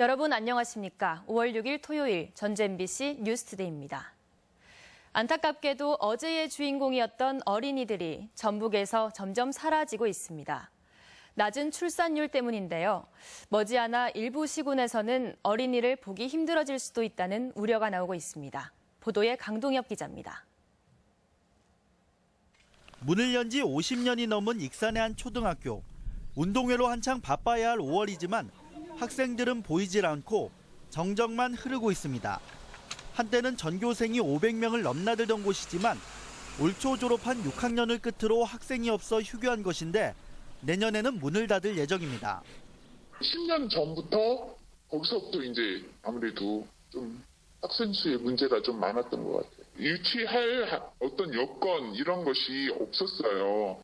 여러분 안녕하십니까? 5월 6일 토요일 전주 MBC 뉴스투데이입니다. 안타깝게도 어제의 주인공이었던 어린이들이 전북에서 점점 사라지고 있습니다. 낮은 출산율 때문인데요. 머지않아 일부 시군에서는 어린이를 보기 힘들어질 수도 있다는 우려가 나오고 있습니다. 보도에 강동엽 기자입니다. 문을 연 지 50년이 넘은 익산의 한 초등학교. 운동회로 한창 바빠야 할 5월이지만 학생들은 보이질 않고 정적만 흐르고 있습니다. 한때는 전교생이 500명을 넘나들던 곳이지만 올 초 졸업한 6학년을 끝으로 학생이 없어 휴교한 것인데 내년에는 문을 닫을 예정입니다. 10년 전부터 거기서부터 이제 아무래도 좀 학생 수의 문제가 좀 많았던 것 같아요. 유치할 하- 어떤 여건 이런 것이 없었어요.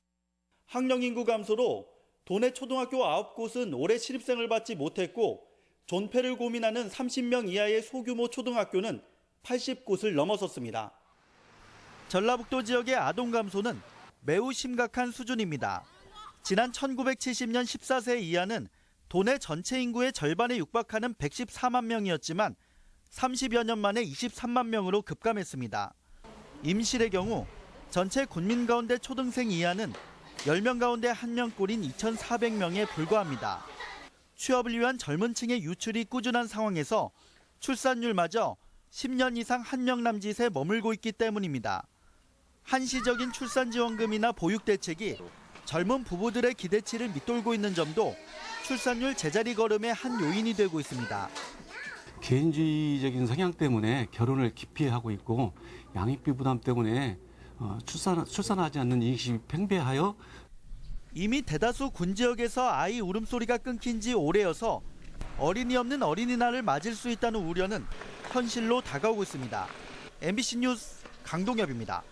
학령 인구 감소로 도내 초등학교 9곳은 올해 신입생을 받지 못했고 존폐를 고민하는 30명 이하의 소규모 초등학교는 80곳을 넘어섰습니다. 전라북도 지역의 아동 감소는 매우 심각한 수준입니다. 지난 1970년 14세 이하는 도내 전체 인구의 절반에 육박하는 114만 명이었지만 30여 년 만에 23만 명으로 급감했습니다. 임실의 경우 전체 군민 가운데 초등생 이하는 10명 가운데 1명꼴인 2,400명에 불과합니다. 취업을 위한 젊은 층의 유출이 꾸준한 상황에서 출산율마저 10년 이상 한 명 남짓에 머물고 있기 때문입니다. 한시적인 출산지원금이나 보육대책이 젊은 부부들의 기대치를 밑돌고 있는 점도 출산율 제자리 걸음의 한 요인이 되고 있습니다. 개인주의적인 성향 때문에 결혼을 기피하고 있고 양육비 부담 때문에 어, 출산, 출산하지 않는 이익이 팽배하여 이미 대다수 군 지역에서 아이 울음소리가 끊긴 지 오래여서 어린이 없는 어린이날을 맞을 수 있다는 우려는 현실로 다가오고 있습니다. MBC 뉴스 강동엽입니다.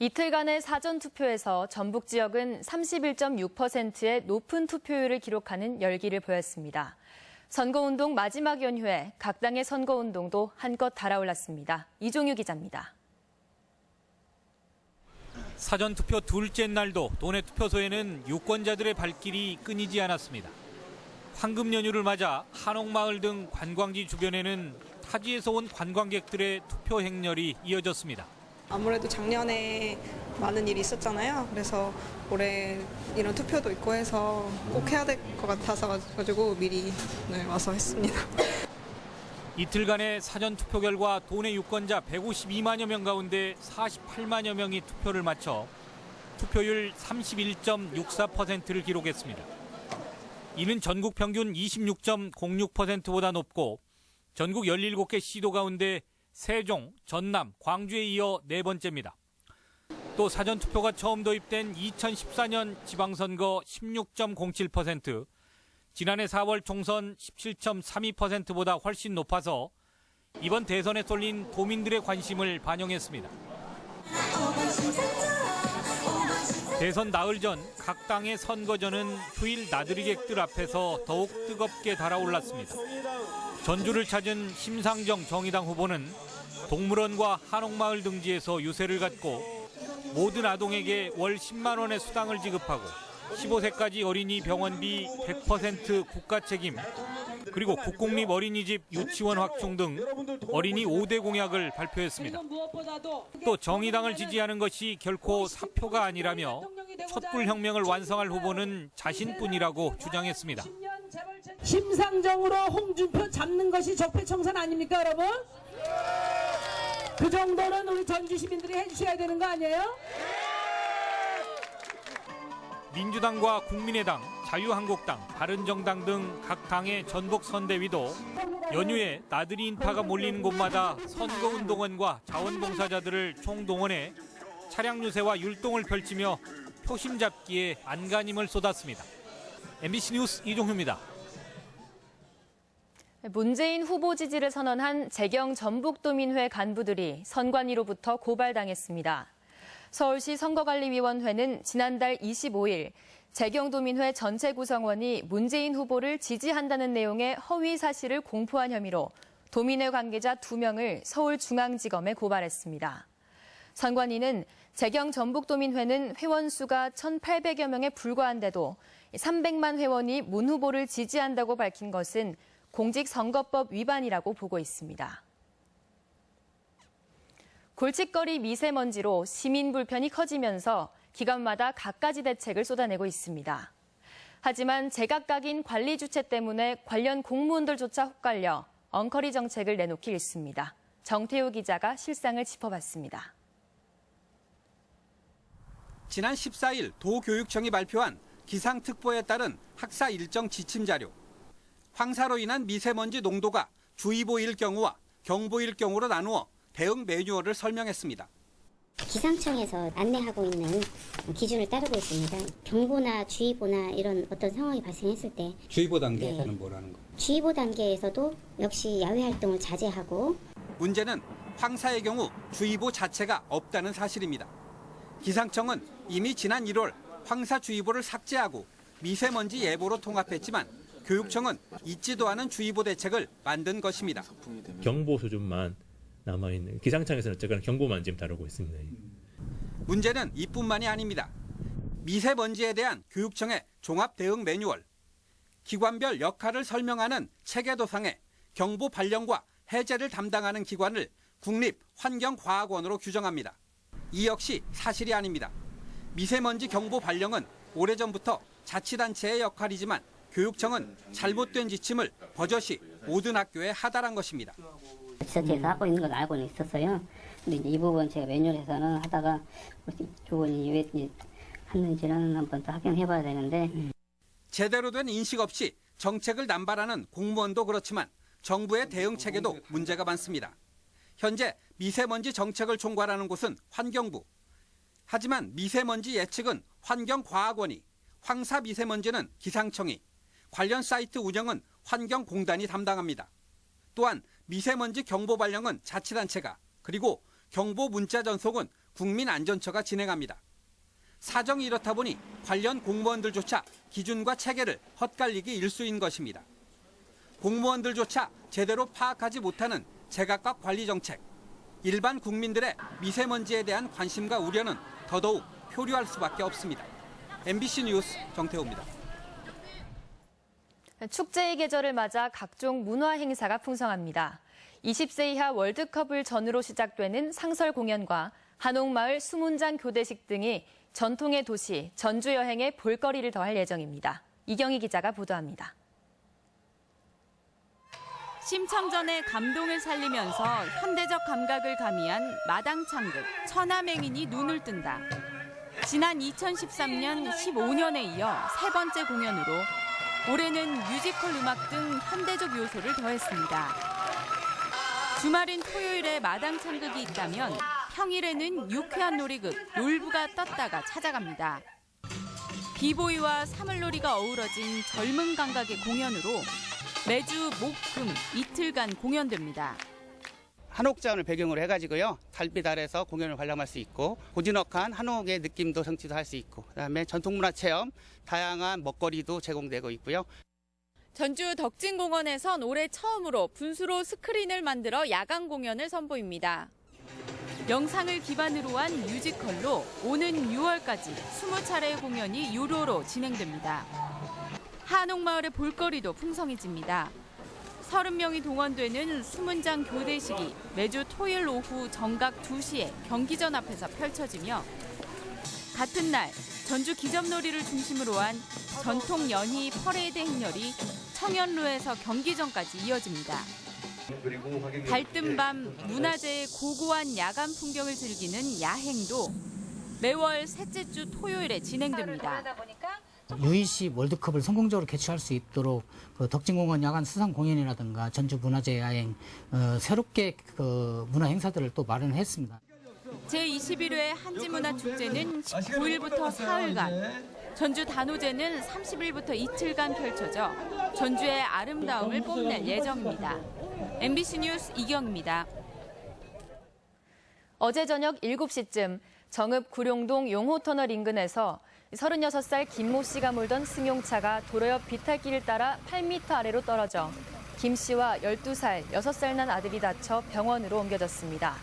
이틀간의 사전 투표에서 전북 지역은 31.6%의 높은 투표율을 기록하는 열기를 보였습니다. 선거운동 마지막 연휴에 각 당의 선거운동도 한껏 달아올랐습니다. 이종유 기자입니다. 사전투표 둘째 날도 도내 투표소에는 유권자들의 발길이 끊이지 않았습니다. 황금 연휴를 맞아 한옥마을 등 관광지 주변에는 타지에서 온 관광객들의 투표 행렬이 이어졌습니다. 아무래도 작년에 많은 일이 있었잖아요. 그래서 올해 이런 투표도 있고 해서 꼭 해야 될 것 같아서 가지고 미리 네, 와서 했습니다. 이틀간의 사전 투표 결과 도내 유권자 152만여 명 가운데 48만여 명이 투표를 마쳐 투표율 31.64%를 기록했습니다. 이는 전국 평균 26.06%보다 높고 전국 17개 시도 가운데 세종, 전남, 광주에 이어 네 번째입니다. 또 사전투표가 처음 도입된 2014년 지방선거 16.07%, 지난해 4월 총선 17.32%보다 훨씬 높아서 이번 대선에 쏠린 도민들의 관심을 반영했습니다. 대선 나흘 전 각 당의 선거전은 휴일 나들이객들 앞에서 더욱 뜨겁게 달아올랐습니다. 전주를 찾은 심상정 정의당 후보는 동물원과 한옥마을 등지에서 유세를 갖고 모든 아동에게 월 10만 원의 수당을 지급하고 15세까지 어린이 병원비 100% 국가 책임 그리고 국공립 어린이집 유치원 확충 등 어린이 5대 공약을 발표했습니다. 또 정의당을 지지하는 것이 결코 사표가 아니라며 촛불 혁명을 완성할 후보는 자신뿐이라고 주장했습니다. 심상정으로 홍준표 잡는 것이 적폐청산 아닙니까 여러분? 그 정도는 우리 전주 시민들이 해주셔야 되는 거 아니에요? 민주당과 국민의당, 자유한국당, 바른정당 등 각 당의 전북 선대위도 연휴에 나들이 인파가 몰리는 곳마다 선거운동원과 자원봉사자들을 총동원해 차량 유세와 율동을 펼치며 표심 잡기에 안간힘을 쏟았습니다. MBC 뉴스 이종효입니다. 문재인 후보 지지를 선언한 재경 전북도민회 간부들이 선관위로부터 고발당했습니다. 서울시 선거관리위원회는 지난달 25일 재경도민회 전체 구성원이 문재인 후보를 지지한다는 내용의 허위 사실을 공포한 혐의로 도민회 관계자 2명을 서울중앙지검에 고발했습니다. 선관위는 재경 전북도민회는 회원 수가 1,800여 명에 불과한데도 300만 회원이 문 후보를 지지한다고 밝힌 것은 공직선거법 위반이라고 보고 있습니다. 골칫거리 미세먼지로 시민 불편이 커지면서 기관마다 갖가지 대책을 쏟아내고 있습니다. 하지만 제각각인 관리 주체 때문에 관련 공무원들조차 헛갈려 엉터리 정책을 내놓기 일쑤입니다. 정태우 기자가 실상을 짚어봤습니다. 지난 14일 도교육청이 발표한 기상특보에 따른 학사 일정 지침 자료. 황사로 인한 미세먼지 농도가 주의보일 경우와 경보일 경우로 나누어 대응 매뉴얼을 설명했습니다. 기상청에서 안내하고 있는 기준을 따르고 있습니다. 경보나 주의보나 이런 어떤 상황이 발생했을 때 주의보 단계에서는 뭐라는 거? 주의보 단계에서도 역시 야외 활동을 자제하고 문제는 황사의 경우 주의보 자체가 없다는 사실입니다. 기상청은 이미 지난 1월 황사주의보를 삭제하고 미세먼지 예보로 통합했지만 교육청은 있지도 않은 주의보 대책을 만든 것입니다. 경보 수준만 남아 있는 기상청에서는 어쨌거나 경보만 지금 다루고 있습니다. 문제는 이뿐만이 아닙니다. 미세먼지에 대한 교육청의 종합 대응 매뉴얼, 기관별 역할을 설명하는 체계도상에 경보 발령과 해제를 담당하는 기관을 국립환경과학원으로 규정합니다. 이 역시 사실이 아닙니다. 미세먼지 경보 발령은 오래전부터 자치단체의 역할이지만 교육청은 잘못된 지침을 버젓이 모든 학교에 하달한 것입니다. 지자체에서 하고 있는 걸 알고는 있었어요. 근데 이제 이 부분 제가 매뉴얼에서는 하다가 조언이 왜 하는지는 한번 더 확인해봐야 되는데 제대로 된 인식 없이 정책을 남발하는 공무원도 그렇지만 정부의 대응 체계도 문제가 많습니다. 현재 미세먼지 정책을 총괄하는 곳은 환경부. 하지만 미세먼지 예측은 환경과학원이, 황사 미세먼지는 기상청이, 관련 사이트 운영은 환경공단이 담당합니다. 또한 미세먼지 경보 발령은 자치단체가, 그리고 경보 문자 전송은 국민안전처가 진행합니다. 사정이 이렇다 보니 관련 공무원들조차 기준과 체계를 헛갈리기 일쑤인 것입니다. 공무원들조차 제대로 파악하지 못하는 제각각 관리 정책, 일반 국민들의 미세먼지에 대한 관심과 우려는 더더욱 표류할 수밖에 없습니다. MBC 뉴스 정태호입니다. 축제의 계절을 맞아 각종 문화 행사가 풍성합니다. 20세 이하 월드컵을 전후로 시작되는 상설 공연과 한옥마을 수문장 교대식 등이 전통의 도시 전주 여행에 볼거리를 더할 예정입니다. 이경희 기자가 보도합니다. 심청전의 감동을 살리면서 현대적 감각을 가미한 마당 창극 천하맹인이 눈을 뜬다. 지난 2013년 15년에 이어 세 번째 공연으로 올해는 뮤지컬 음악 등 현대적 요소를 더했습니다. 주말인 토요일에 마당 창극이 있다면 평일에는 유쾌한 놀이극 놀부가 떴다가 찾아갑니다. 비보이와 사물놀이가 어우러진 젊은 감각의 공연으로 매주 목, 금 이틀간 공연됩니다. 한옥자원을 배경으로 해가지고요 달빛 아래서 공연을 관람할 수 있고 고즈넉한 한옥의 느낌도 성취도 할 수 있고 그다음에 전통문화 체험 다양한 먹거리도 제공되고 있고요. 전주 덕진공원에선 올해 처음으로 분수로 스크린을 만들어 야간 공연을 선보입니다. 영상을 기반으로 한 뮤지컬로 오는 6월까지 20차례의 공연이 유료로 진행됩니다. 한옥마을의 볼거리도 풍성해집니다. 30명이 동원되는 수문장 교대식이 매주 토요일 오후 정각 2시에 경기전 앞에서 펼쳐지며 같은 날 전주 기점놀이를 중심으로 한 전통 연희 퍼레이드 행렬이 청연로에서 경기전까지 이어집니다. 달뜬 밤 문화재의 고고한 야간 풍경을 즐기는 야행도 매월 셋째 주 토요일에 진행됩니다. UEC 월드컵을 성공적으로 개최할 수 있도록 그 덕진공원 야간 수상 공연이라든가 전주 문화재 야행 어, 새롭게 그 문화 행사들을 또 마련했습니다. 제21회 한지문화축제는 19일부터 사흘간, 전주 단오제는 30일부터 이틀간 펼쳐져 전주의 아름다움을 뽐낼 예정입니다. MBC 뉴스 이경입니다. 어제 저녁 7시쯤 정읍 구룡동 용호터널 인근에서 36살 김모 씨가 몰던 승용차가 도로 옆 비탈길을 따라 8m 아래로 떨어져 김 씨와 12살, 6살 난 아들이 다쳐 병원으로 옮겨졌습니다.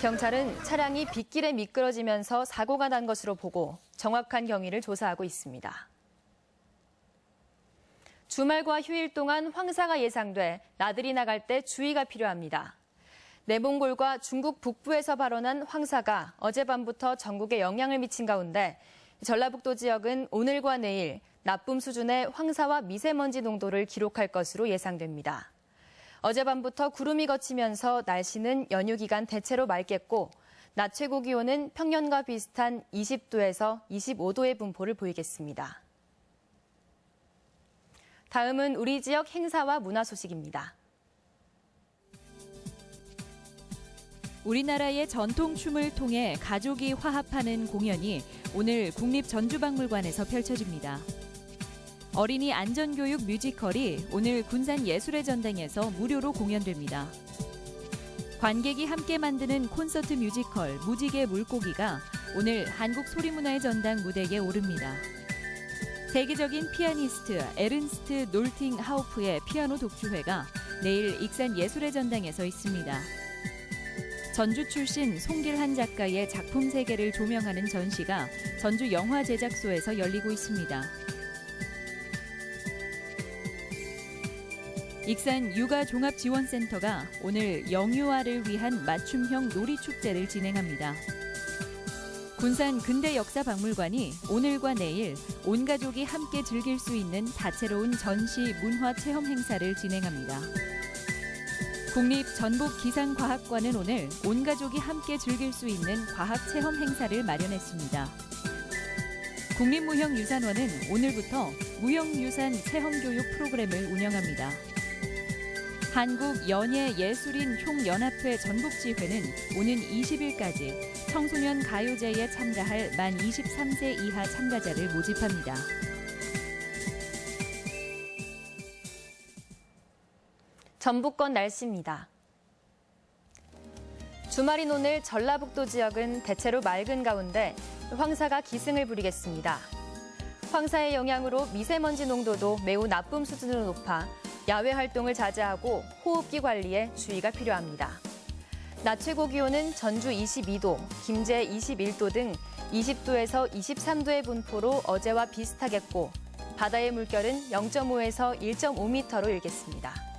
경찰은 차량이 빗길에 미끄러지면서 사고가 난 것으로 보고 정확한 경위를 조사하고 있습니다. 주말과 휴일 동안 황사가 예상돼 나들이 나갈 때 주의가 필요합니다. 내몽골과 중국 북부에서 발원한 황사가 어젯밤부터 전국에 영향을 미친 가운데 전라북도 지역은 오늘과 내일 나쁨 수준의 황사와 미세먼지 농도를 기록할 것으로 예상됩니다. 어젯밤부터 구름이 걷히면서 날씨는 연휴 기간 대체로 맑겠고 낮 최고 기온은 평년과 비슷한 20도에서 25도의 분포를 보이겠습니다. 다음은 우리 지역 행사와 문화 소식입니다. 우리나라의 전통 춤을 통해 가족이 화합하는 공연이 오늘 국립전주박물관에서 펼쳐집니다. 어린이 안전교육 뮤지컬이 오늘 군산 예술의 전당에서 무료로 공연됩니다. 관객이 함께 만드는 콘서트 뮤지컬 무지개 물고기가 오늘 한국 소리문화의 전당 무대에 오릅니다. 세계적인 피아니스트 에른스트 놀팅 하우프의 피아노 독주회가 내일 익산 예술의 전당에서 있습니다. 전주 출신 송길한 작가의 작품 세계를 조명하는 전시가 전주 영화 제작소에서 열리고 있습니다. 익산 육아종합지원센터가 오늘 영유아를 위한 맞춤형 놀이축제를 진행합니다. 군산 근대 역사 박물관이 오늘과 내일 온 가족이 함께 즐길 수 있는 다채로운 전시 문화 체험 행사를 진행합니다. 국립전북기상과학관은 오늘 온 가족이 함께 즐길 수 있는 과학 체험 행사를 마련했습니다. 국립무형유산원은 오늘부터 무형유산 체험교육 프로그램을 운영합니다. 한국연예예술인 총연합회 전북지회는 오는 20일까지 청소년 가요제에 참가할 만 23세 이하 참가자를 모집합니다. 전북권 날씨입니다. 주말인 오늘 전라북도 지역은 대체로 맑은 가운데 황사가 기승을 부리겠습니다. 황사의 영향으로 미세먼지 농도도 매우 나쁨 수준으로 높아 야외 활동을 자제하고 호흡기 관리에 주의가 필요합니다. 낮 최고 기온은 전주 22도, 김제 21도 등 20도에서 23도의 분포로 어제와 비슷하겠고 바다의 물결은 0.5에서 1.5m로 일겠습니다.